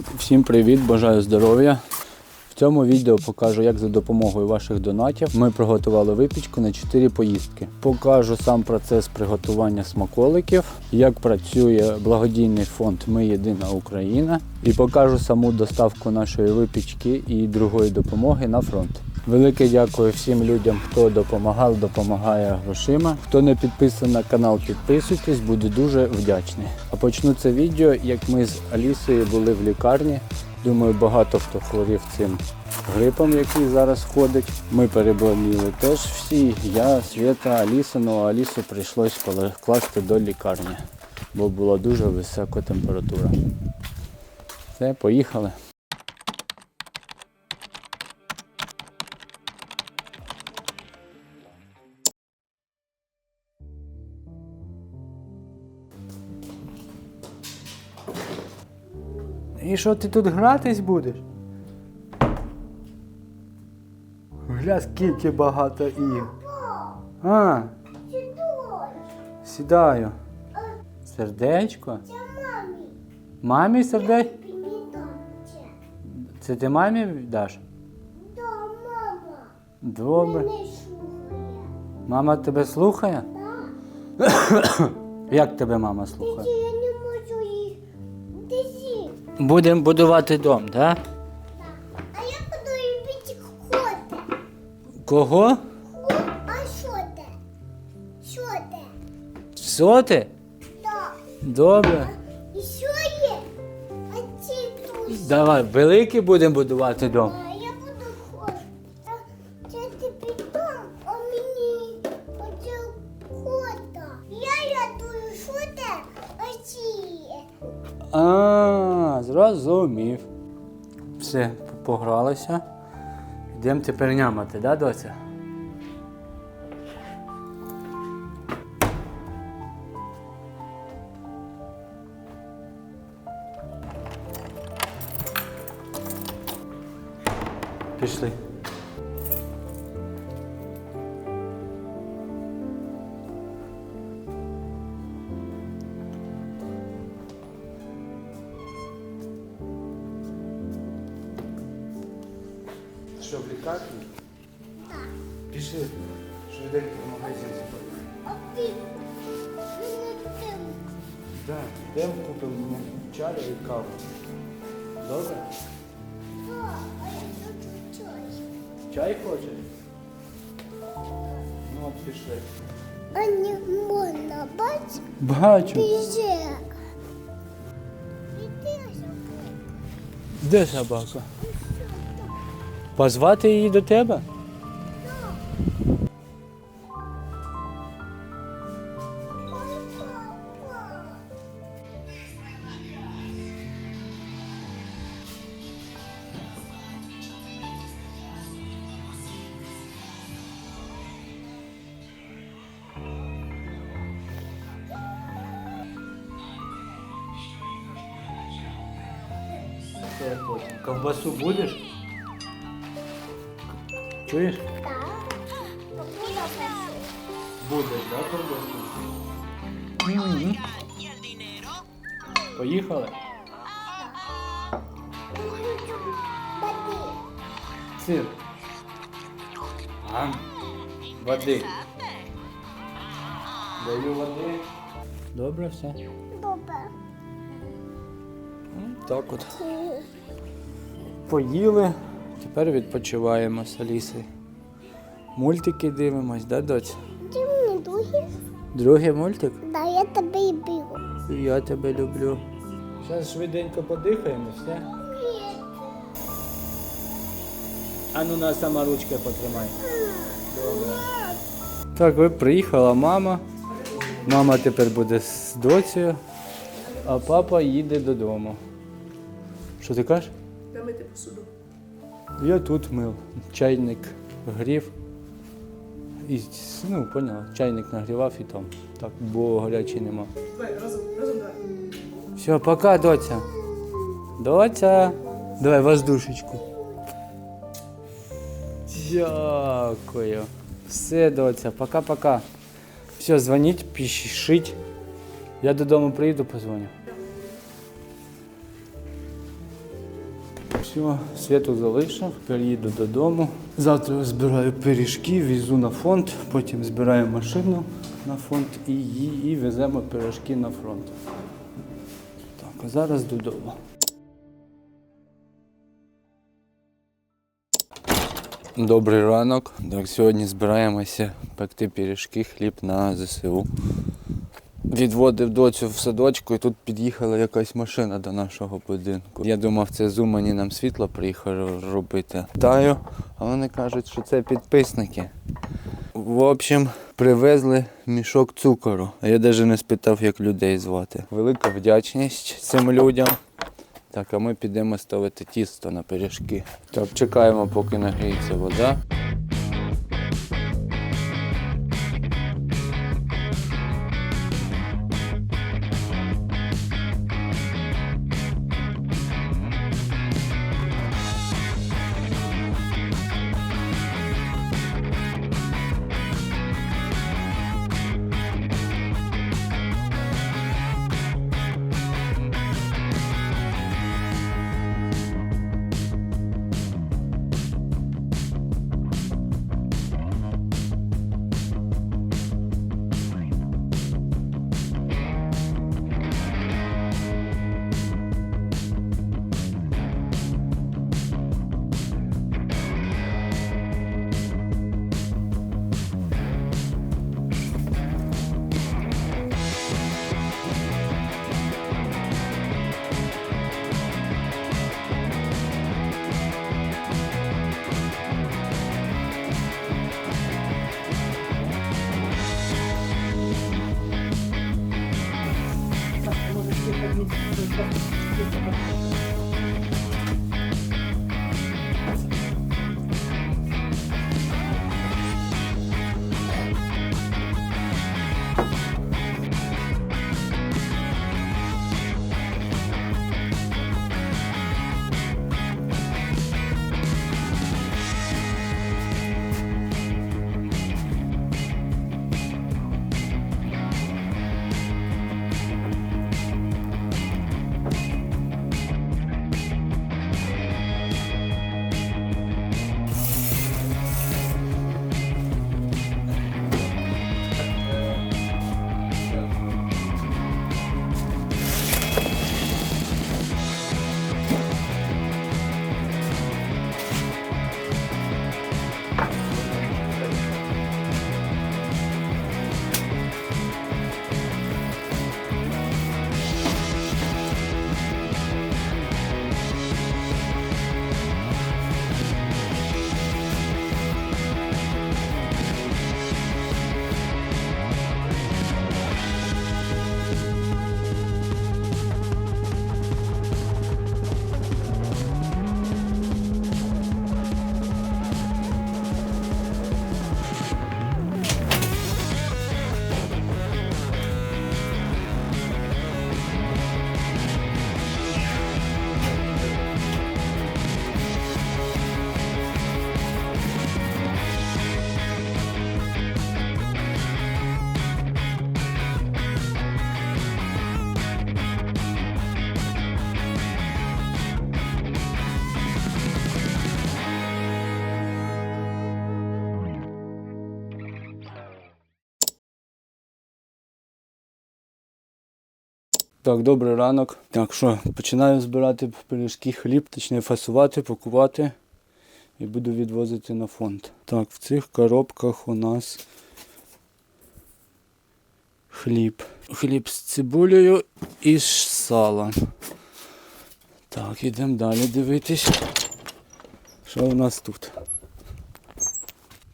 Всім привіт, бажаю здоров'я. В цьому відео покажу, як за допомогою ваших донатів ми приготували випічку на 4 поїздки. Покажу сам процес приготування смаколиків, як працює благодійний фонд Ми Єдина Україна і покажу саму доставку нашої випічки і другої допомоги на фронт. Велике дякую всім людям, хто допомагав, допомагає грошима. Хто не підписаний на канал, підписуйтесь, буду дуже вдячний. А почну це відео, як ми з Алісою були в лікарні. Думаю, багато хто хворів цим грипом, який зараз ходить. Ми переболіли теж всі. Я, Свята, Аліса, ну а Алісу прийшлось класти до лікарні, бо була дуже висока температура. Все, поїхали. І що ти тут гратись будеш? Гля, скільки багато ігор. А, сідаю. Сердечко? Це мамі. Мамі сердечко? Це ти мамі даш? Да, мама. Добре. Мама тебе слухає? Да. Як тебе мама слухає? Будемо будувати дом, так? А я буду робити коти. Кого? А що те? Що те? Соти? Да. Добре. І що є? А ці тут. Давай, великий будемо будувати дом. А я буду ходити. Це тобі дом, а мені оце кота. Я рятую, що те? А ці є. А, зрозумів. Все, погралися. Йдемо тепер нямати, да, доця? Пішли. Так, йдемо купимо чаю і каву. Добре? Так, а я хочу чай. Чай хочеш? Ну от пішли. А не можна бачити Бачу. Іди Де собака? Позвати її до тебе? Чуєш? Так. Будеш, так, ковбасу? Поїхали? Сир. Ам. Води. Даю води. Добре все. Добре. Так от. Поїли. Тепер відпочиваємо з Алісою. Мультики дивимось, да, доць? Ти мені другий? Другий мультик? Да, я тебе і беру. Я тебе люблю. Зараз швиденько подихаємо, все. Ні. А ну на сама ручка потримай. Добре. Так, ви приїхала мама. Мама тепер буде з доцею, а папа їде додому. Що ти кажеш? Де мити посуду? Я тут мив. Чайник грів. І, ну, поняла, чайник нагрівав і там. Так, бо гарячий нема. Давай, разом, разом давай. Все, пока, доця. Доця. Давай воздушечку. Дякую. Все, доця, пока-пока. Все, дзвоніть, пишіть. Я додому приїду, позвоню. Все, світу залишив, переїду додому. Завтра збираю пиріжки, везу на фонд, потім збираю машину на фонд і її і веземо пиріжки на фронт. Так, а зараз додому. Добрий ранок. Так, сьогодні збираємося пекти пиріжки, хліб на ЗСУ. Відводив доцю в садочку і тут під'їхала якась машина до нашого будинку. Я думав, це з Умані нам світло приїхали робити. Таю, а вони кажуть, що це підписники. В общем, привезли мішок цукору. А я навіть не спитав, як людей звати. Велика вдячність цим людям. Так, а ми підемо ставити тісто на пиріжки. Так, чекаємо, поки нагріється вода. Bye. Так, добрий ранок. Так що, починаю збирати пиріжки, хліб, точніше фасувати, пакувати і буду відвозити на фонд. Так, в цих коробках у нас хліб. Хліб з цибулею і з салом. Так, ідемо далі дивитись. Що у нас тут?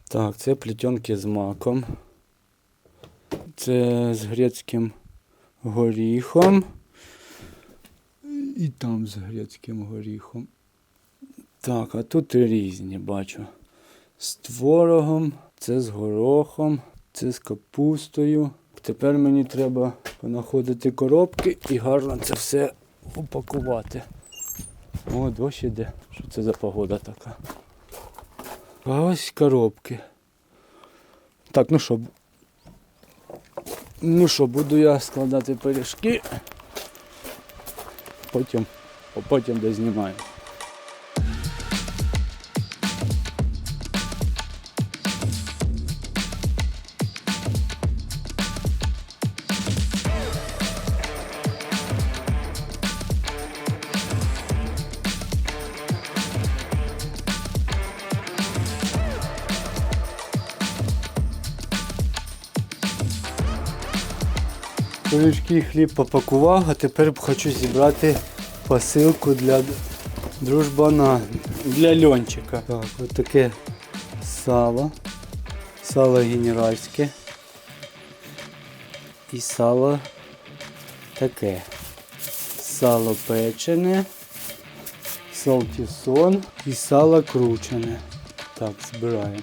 Так, це плетенки з маком. Це з грецьким горіхом. І там з грецьким горіхом. Так, а тут різні бачу. З творогом, це з горохом, це з капустою. Тепер мені треба понаходити коробки і гарно це все упакувати. О, дощ іде. Що це за погода така? А ось коробки. Так, ну що, Ну що, буду я складати пиріжки, потім, потім дознімаю. Пиріжки хліб попакував, а тепер хочу зібрати посилку для дружбана, для льончика. Так, от таке сало. Сало генеральське. І сало таке. Сало печене, салтісон і сало кручене. Так, збираємо.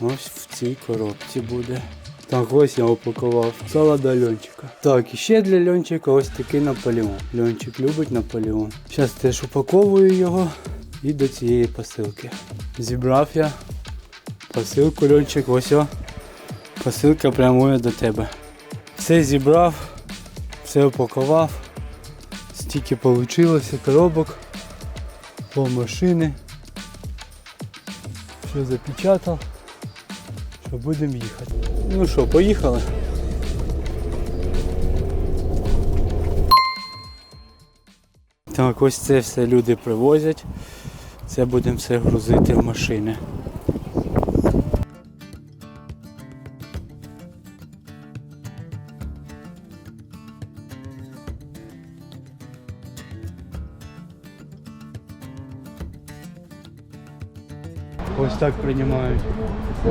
Ось в цій коробці буде. Так, ось я упакував. Сало до льончика. Так, і ще для льончика ось такий Наполеон. Льончик любить Наполеон. Зараз теж упаковую його і до цієї посилки. Зібрав я посилку льончик, ось о. Посилка прямує до тебе. Все зібрав, все упакував. Стільки вийшло коробок по машини. Все запечатав. Будемо їхати. Ну що, поїхали? Так, ось це все люди привозять. Це будемо все грузити в машини. Ось так приймають. Це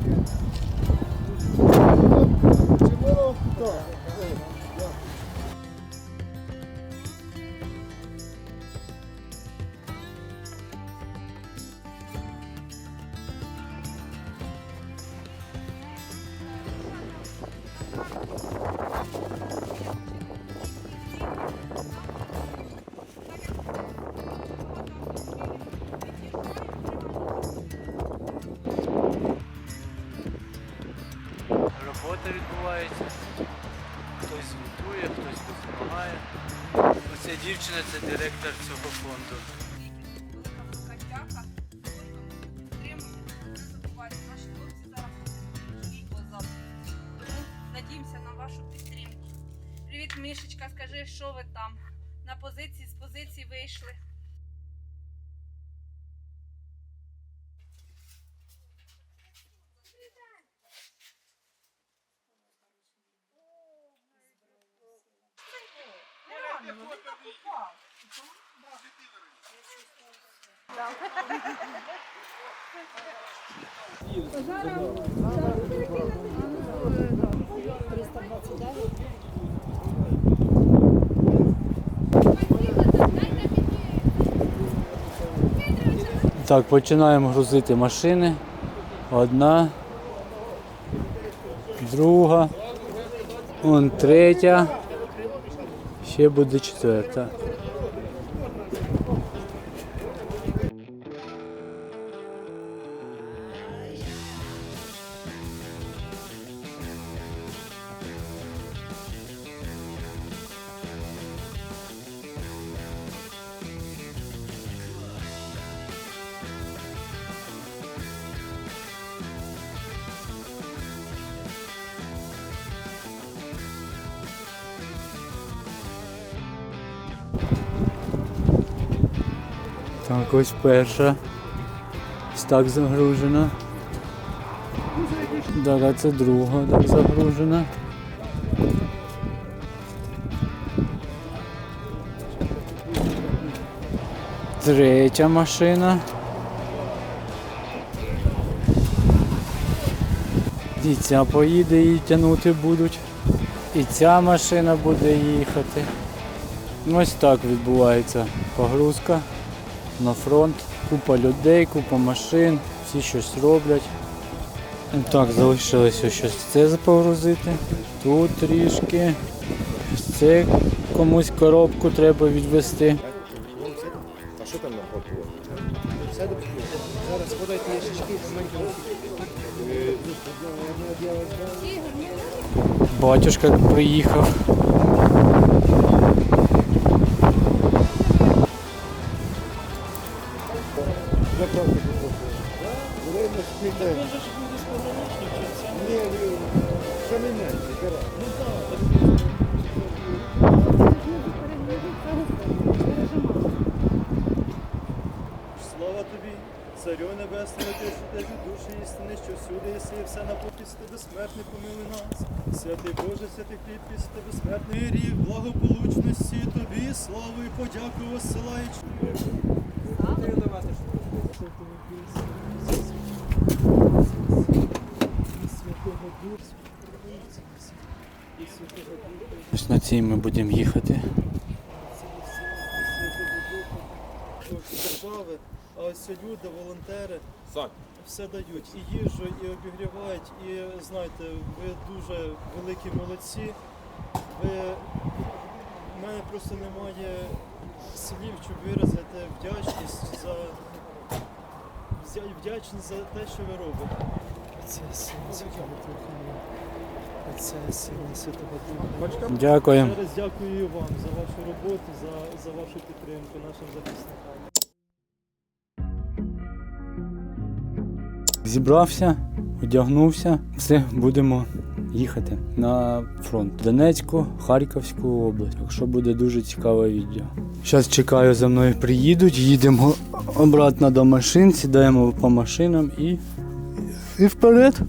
Дякую велике. Мішечка, скажи, що ви там? На позиції, з позиції вийшли. Так, починаємо грузити машини. Одна, друга, вон третя, ще буде четверта. Ось перша. Ось так загружена. Так, це друга так загружена. Третя машина. І ця поїде її тягнути будуть. І ця машина буде їхати. Ось так відбувається погрузка на фронт. Купа людей, купа машин, ці щось роблять. Так, залишилось ось щось це погрузити. Тут трішки. Це комусь коробку треба відвести. А що там нахопило? Все добре. Зараз подайте ящички, Батюшка приїхав. Царю небесний, ти що від душі істини, що всюди єси, і все на попіс ти безсмертний помили нас. Святий Боже, святий кріпкість ти безсмертний рік, благополучності тобі, славу і подяку осилаючи. Ось на цій ми будемо їхати. Ось люди, волонтери, все дають. І їжу, і обігрівають. І знаєте, ви дуже великі молодці. Ви... У мене просто немає слів, щоб виразити вдячність за вдячність за те, що ви робите. Це сила Святого Духа. Сила Святого Духа. Дякуємо. Ще раз дякую вам за вашу роботу, за, за вашу підтримку нашим захисникам. Зібрався, одягнувся, все, будемо їхати на фронт. Донецьку, Харківську область. Якщо буде дуже цікаве відео. Зараз чекаю, за мною приїдуть, їдемо обратно до машин, сідаємо по машинам і. І вперед.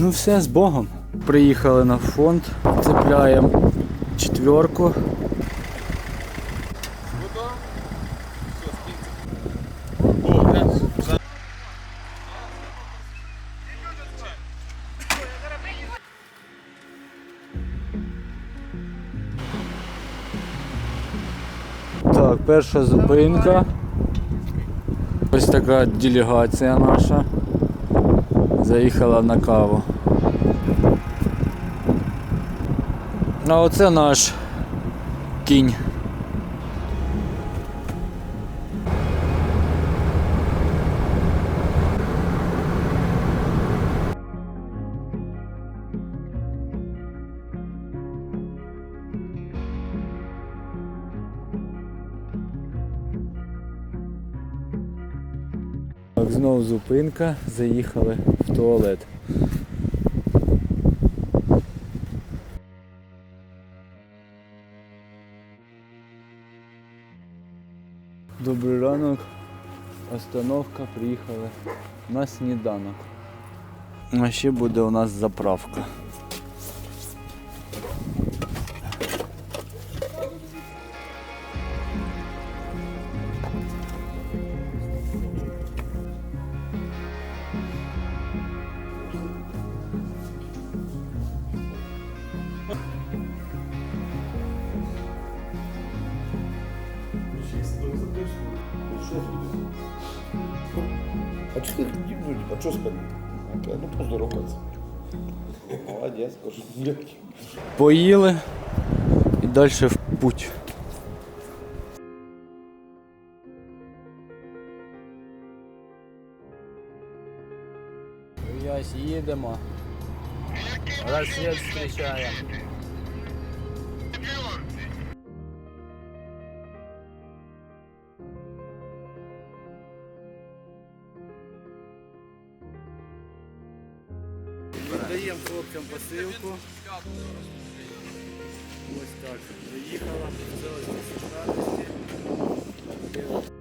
Ну все, з Богом. Приїхали на фронт, цепляємо четверку. Так, перша зупинка. Ось така делегація наша. Заїхала на каву. А оце наш кінь. Зупинка, заїхали в туалет. Добрий ранок. Остановка, приїхали на сніданок. А ще буде у нас заправка. Поїли і далі в путь. Ясь, їдемо. Розсвіт зустрічає. Віддаємо хлопцям посилку. Так. Заїхала, це ось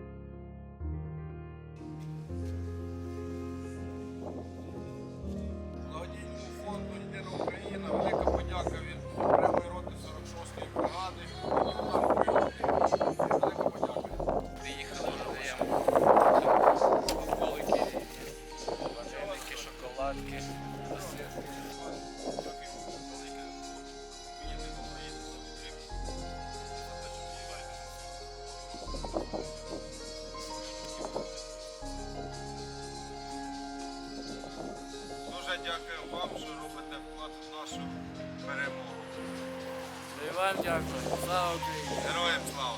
Вам дякую. Слава Україні! Героям слава!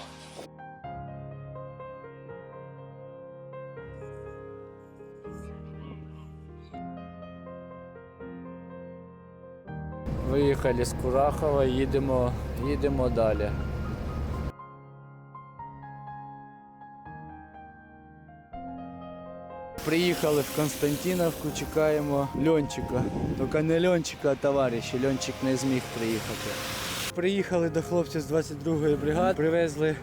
Виїхали з Курахова, їдемо, їдемо далі. Приїхали в Константиновку, чекаємо Льончика. Тільки не Льончика, а товариша. Льончик не зміг приїхати. Приїхали до хлопців з 22-ї бригади, привезли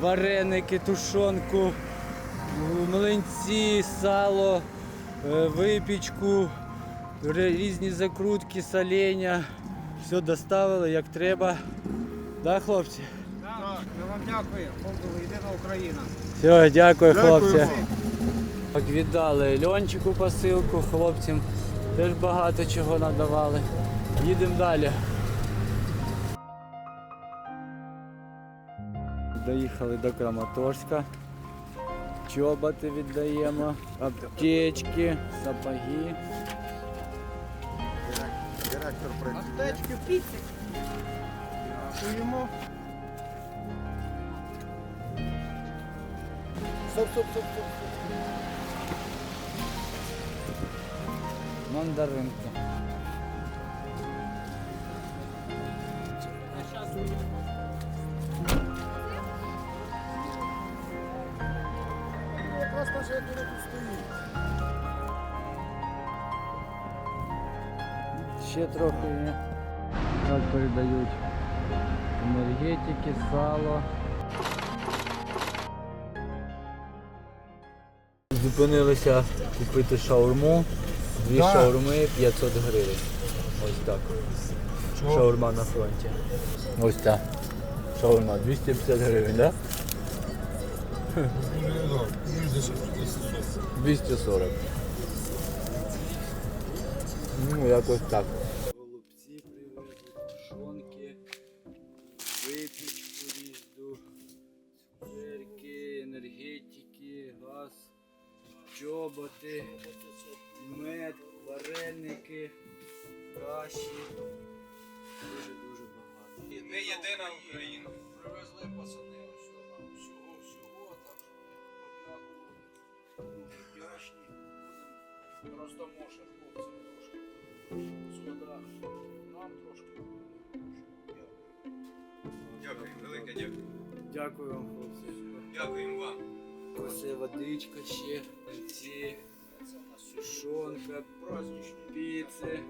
вареники, тушонку, млинці, сало, е, випічку, різні закрутки, соленя. Все доставили як треба. Да, хлопці? Так, ми вам дякуємо. Фонду Єдина Україна. Все, дякую, хлопці. Так, віддали Льончику посилку, хлопцям теж багато чого надавали. Їдемо далі. Доїхали до Краматорська. Чоботи віддаємо, аптечки, сапоги. Директор працює. Аптечки, піци. Дякуємо. Стоп, стоп, стоп, стоп. Мандаринки. Якраз наша Ще трохи є. Так передають енергетики, сало. Зупинилися купити шаурму. Дві Да. шаурми 500 гривень. Ось так. Шаурма на фронті. Ось так. Шаурма 250 гривень, так? Да? 240. Ну, якось так. Голубці привезли, тушонки, випічку різну, цукерки, енергетики, газ, чоботи, мед, вареники, каші. Дуже-дуже багато. Ми єдина Україна. Будемо роздамо ще хлопцям трошки. Сода. Нам трошки. Дякую, велике дякую. Дякую вам, хлопці. Дякуємо вам. Ось водичка ще, ці, Це у нас сушонка, праздничні. піци.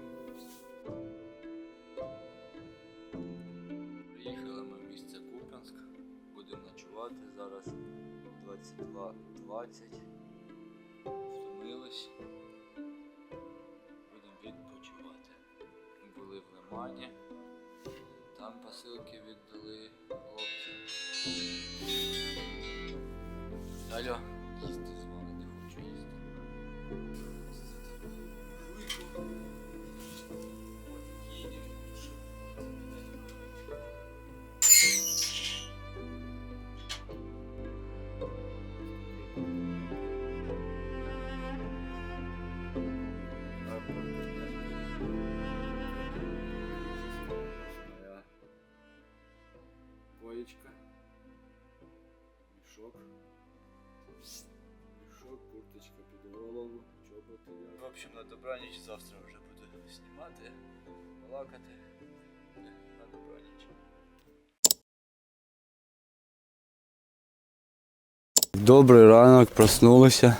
Общем, на добраніч завтра вже буду знімати, балакати. На добраніч. Добрий ранок, проснулися.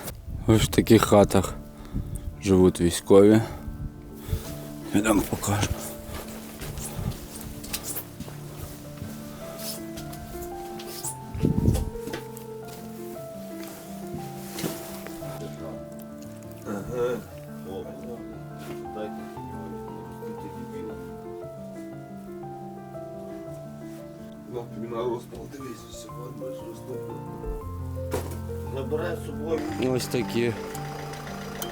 Ось в таких хатах живуть військові. Підемо покажу. Забирай з собою. Ось такі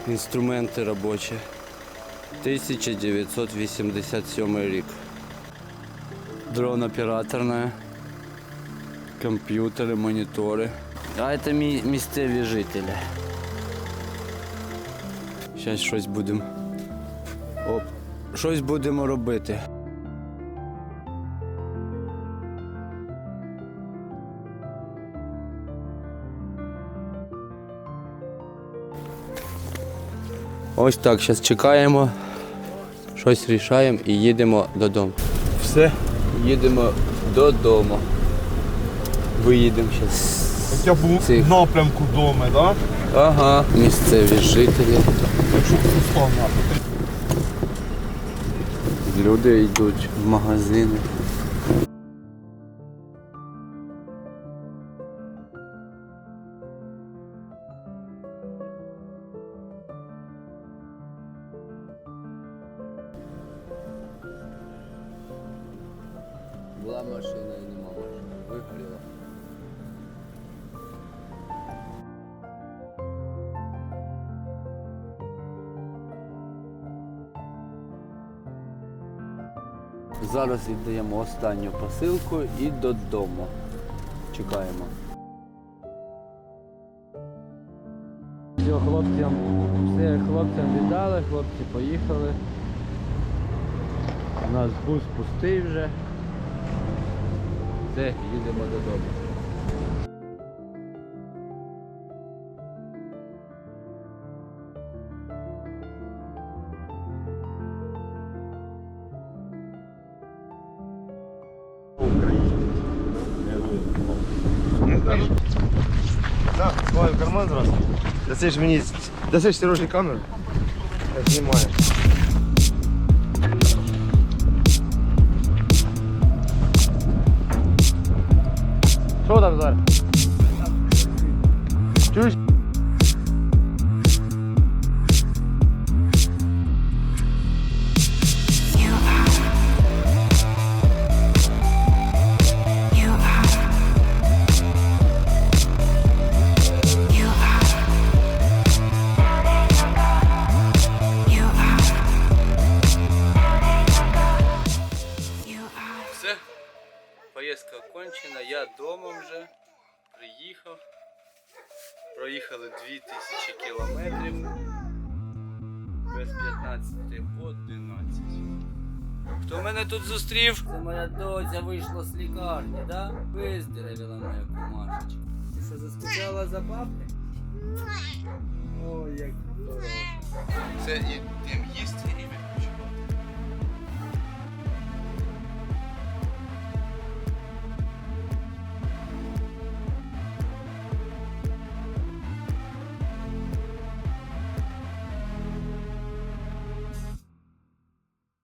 інструменти робочі. 1987 рік. Дрон операторная, комп'ютери, монітори. А це мі- місцеві жителі. Зараз щось будемо. Оп, щось будемо робити. Ось так, зараз чекаємо, щось рішаємо і їдемо додому. Все, їдемо додому. Виїдемо зараз. Хоча був напрямку доми, так? Да? Ага, місцеві жителі. Люди йдуть в магазини. Зараз віддаємо останню посилку і додому. Чекаємо. Все, хлопцям, все, хлопцям віддали, хлопці поїхали. У нас бус пустий вже. Все, їдемо додому. Дасиш мені, дасиш Сережі камеру. Я знімаю. Проїхали 2000 кілометрів. Без 15 11. Хто мене тут зустрів? Це моя доця вийшла з лікарні, да? Виздоровіла моя кумашечка. Ти що заскучала за бабки? Ой, як хороша. Все, йдемо їсти